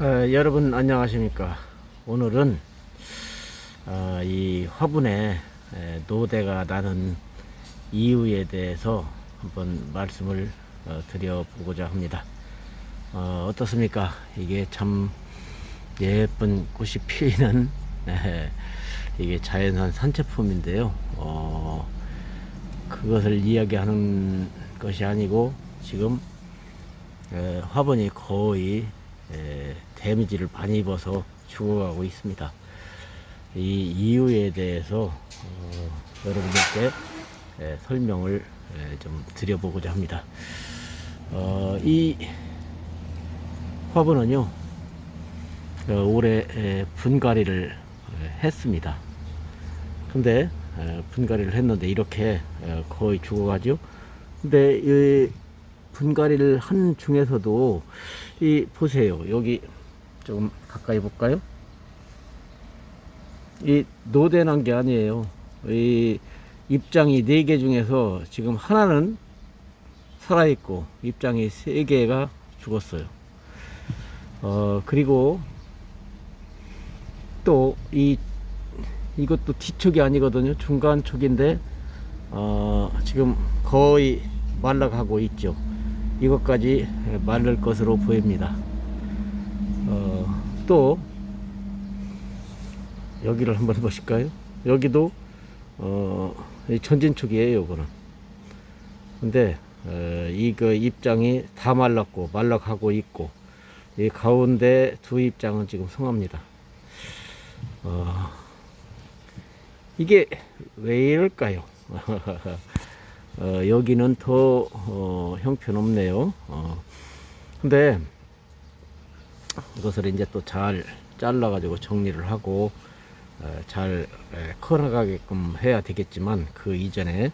어, 여러분 안녕하십니까? 오늘은 어, 이 화분에 에, 노대가 나는 이유에 대해서 한번 말씀을 어, 드려보고자 합니다. 어, 어떻습니까? 이게 참 예쁜 꽃이 피는 에, 이게 자연산 산채품인데요. 어, 그것을 이야기하는 것이 아니고 지금 에, 화분이 거의 에, 데미지를 많이 입어서 죽어가고 있습니다. 이 이유에 대해서 어, 여러분들께 에, 설명을 에, 좀 드려보고자 합니다. 어, 이 화분은요 어, 올해 에, 분갈이를 에, 했습니다. 근데 에, 분갈이를 했는데 이렇게 에, 거의 죽어가죠. 근데 이 분갈이를 한 중에서도 이 보세요 여기 조금 가까이 볼까요? 이 노대난 게 아니에요. 이 입장이 네 개 중에서 지금 하나는 살아 있고 입장이 세 개가 죽었어요. 어 그리고 또 이 이것도 뒤쪽이 아니거든요. 중간 쪽인데 어 지금 거의 말라가고 있죠. 이것까지 마를 것으로 보입니다. 어, 또 여기를 한번 보실까요? 여기도 어, 이 전진축이에요, 이거는. 근데 어, 이거 입장이 다 말랐고 말라가고 있고 이 가운데 두 입장은 지금 성합니다. 어, 이게 왜 이럴까요? 어, 여기는 더 어, 형편없네요. 어, 근데 이것을 이제 또 잘 잘라가지고 정리를 하고 어, 잘 에, 커나가게끔 해야 되겠지만 그 이전에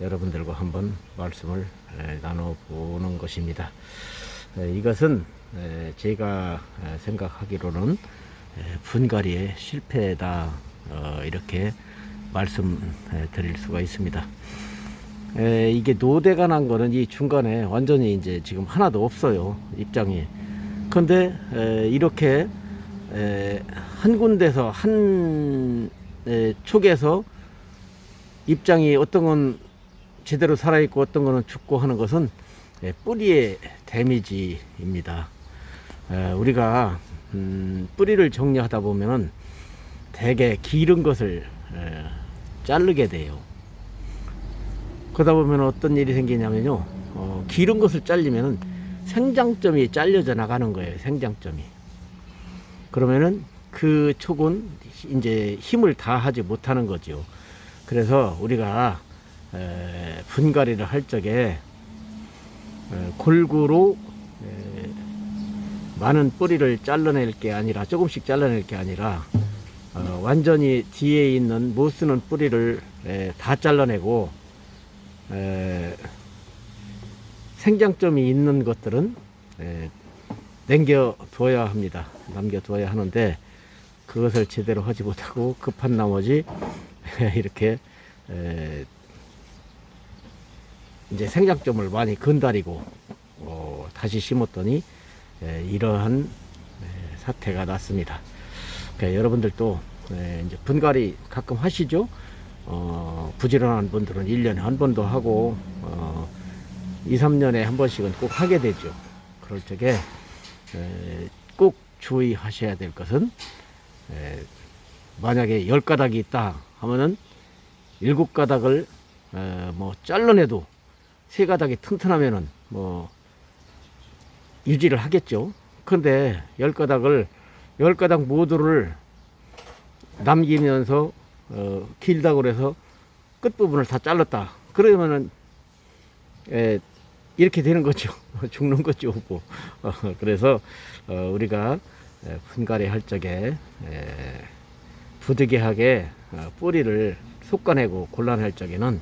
여러분들과 한번 말씀을 에, 나눠보는 것입니다. 에, 이것은 에, 제가 에, 생각하기로는 에, 분갈이의 실패다 어, 이렇게 말씀드릴 수가 있습니다. 에, 이게 노대가 난 거는 이 중간에 완전히 이제 지금 하나도 없어요 입장이. 근데 에, 이렇게 에, 한 군데서 한 에, 촉에서 입장이 어떤 건 제대로 살아있고 어떤 거는 죽고 하는 것은 에, 뿌리의 데미지입니다. 에, 우리가 음, 뿌리를 정리하다 보면은 대개 기른 것을 에, 자르게 돼요 그러다 보면 어떤 일이 생기냐면요. 어, 기른 것을 잘리면은 생장점이 잘려져 나가는 거예요. 생장점이. 그러면은 그 촉은 이제 힘을 다 하지 못하는 거죠. 그래서 우리가 에, 분갈이를 할 적에 에, 골고루 에, 많은 뿌리를 잘라낼 게 아니라 조금씩 잘라낼 게 아니라 어, 완전히 뒤에 있는 못 쓰는 뿌리를 에, 다 잘라내고 에, 생장점이 있는 것들은 에, 남겨둬야 합니다. 남겨둬야 하는데 그것을 제대로 하지 못하고 급한 나머지 이렇게 에, 이제 생장점을 많이 건다리고 어, 다시 심었더니 에, 이러한 에, 사태가 났습니다. 그러니까 여러분들도 에, 이제 분갈이 가끔 하시죠? 어, 부지런한 분들은 1년에 한 번도 하고, 어, 2, 3년에 한 번씩은 꼭 하게 되죠. 그럴 적에, 에, 꼭 주의하셔야 될 것은, 에, 만약에 10가닥이 있다 하면은 7가닥을, 에, 뭐, 잘라내도 3가닥이 튼튼하면은 뭐, 유지를 하겠죠. 근데 10가닥을, 10가닥 모두를 남기면서 어, 길다고 그래서 끝부분을 다 잘랐다. 그러면은, 에, 이렇게 되는 거죠. 죽는 거죠. 뭐. 어, 그래서, 어, 우리가 에, 분갈이 할 적에, 에, 부득이하게 어, 뿌리를 솎아내고 곤란할 적에는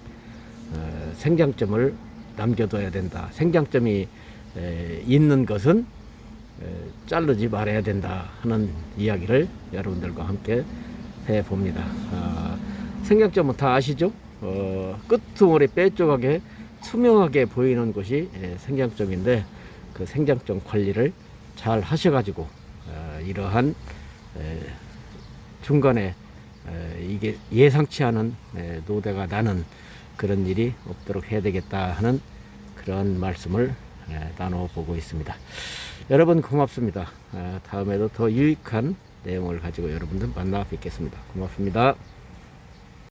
어, 생장점을 남겨둬야 된다. 생장점이 에, 있는 것은 에, 자르지 말아야 된다 하는 이야기를 여러분들과 함께 해 봅니다. 아, 생장점은 다 아시죠? 어, 끝머리 빼쪽하게 투명하게 보이는 것이 예, 생장점인데 그 생장점 관리를 잘 하셔가지고 어, 이러한 에, 중간에 에, 이게 예상치 않은 에, 노대가 나는 그런 일이 없도록 해야 되겠다 하는 그런 말씀을 에, 나눠보고 있습니다. 여러분 고맙습니다. 아, 다음에도 더 유익한 내용을 가지고 여러분들 만나 뵙겠습니다. 고맙습니다.